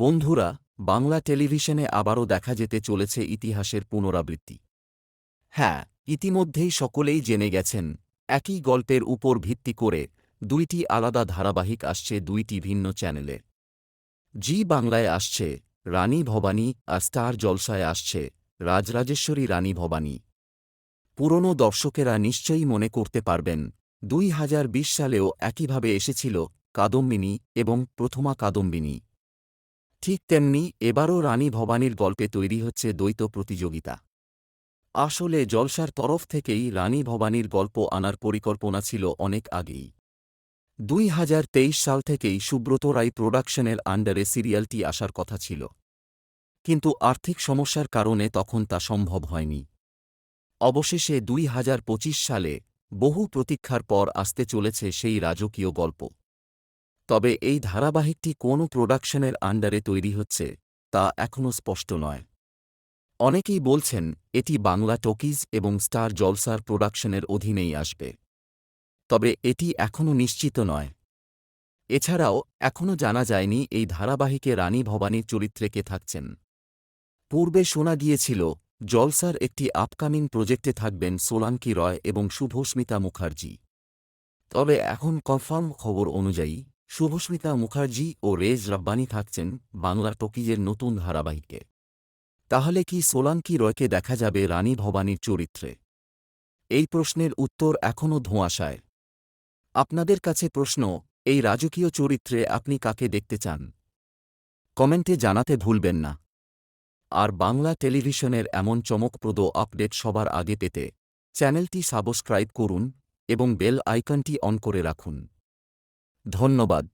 বন্ধুরা, বাংলা টেলিভিশনে আবারও দেখা যেতে চলেছে ইতিহাসের পুনরাবৃত্তি। হ্যাঁ ইতিমধ্যেই সকলেই জেনে গেছেন, একই গল্পের উপর ভিত্তি করে দুইটি আলাদা ধারাবাহিক আসছে দুইটি ভিন্ন চ্যানেলে। জি বাংলায় আসছে, রানী ভবানী আর স্টার জলসায় আসছে, রাজরাজেশ্বরী রানী ভবানী। পুরনো দর্শকেরা নিশ্চয়ই মনে করতে পারবেন, দুই হাজার বিশ সালেও একইভাবে এসেছিল কাদম্বিনী এবং প্রথমা কাদম্বিনী। ঠিক তেমনি এবারও রানী ভবানীর গল্পে তৈরি হচ্ছে দ্বৈত প্রতিযোগিতা। আসলে জলসার তরফ থেকেই রানী ভবানীর গল্প আনার পরিকল্পনা ছিল অনেক আগেই। দুই হাজার তেইশ সাল থেকেই সুব্রত রায় প্রোডাকশনের আন্ডারে সিরিয়ালটি আসার কথা ছিল। কিন্তু আর্থিক সমস্যার কারণে তখন তা সম্ভব হয়নি। অবশেষে দুই হাজার পঁচিশ সালে বহু প্রতীক্ষার পর আসতে চলেছে সেই রাজকীয় গল্প। তবে এই ধারাবাহিকটি কোন প্রোডাকশনের আন্ডারে তৈরি হচ্ছে, তা এখনও স্পষ্ট নয়। অনেকেই বলছেন, এটি বাংলা টকিজ এবং স্টার জলসার প্রোডাকশনের অধীনেই আসবে। তবে এটি এখনও নিশ্চিত নয়। এছাড়াও এখনও জানা যায়নি এই ধারাবাহিকে রানী ভবানীর চরিত্রে কে থাকছেন। পূর্বে শোনা গিয়েছিল, জলসার একটি আপকামিং প্রজেক্টে থাকবেন সোলাঙ্কি রয় এবং শুভস্মিতা মুখার্জি। তবে এখন কনফার্ম খবর অনুযায়ী শুভস্মিতা মুখার্জি ও রেজ রাব্বানি থাকছেন বাংলা টকিজের নতুন ধারাবাহিকে। তাহলে কি সোলাঙ্কি রয়কে দেখা যাবে রানী ভবানীর চরিত্রে? এই প্রশ্নের উত্তর এখনও ধোঁয়াশায়। আপনাদের কাছে প্রশ্ন, এই রাজকীয় চরিত্রে আপনি কাকে দেখতে চান? কমেন্টে জানাতে ভুলবেন না। আর বাংলা টেলিভিশনের এমন চমকপ্রদ আপডেট সবার আগে পেতে চ্যানেলটি সাবস্ক্রাইব করুন এবং বেল আইকনটি অন করে রাখুন। ধন্যবাদ।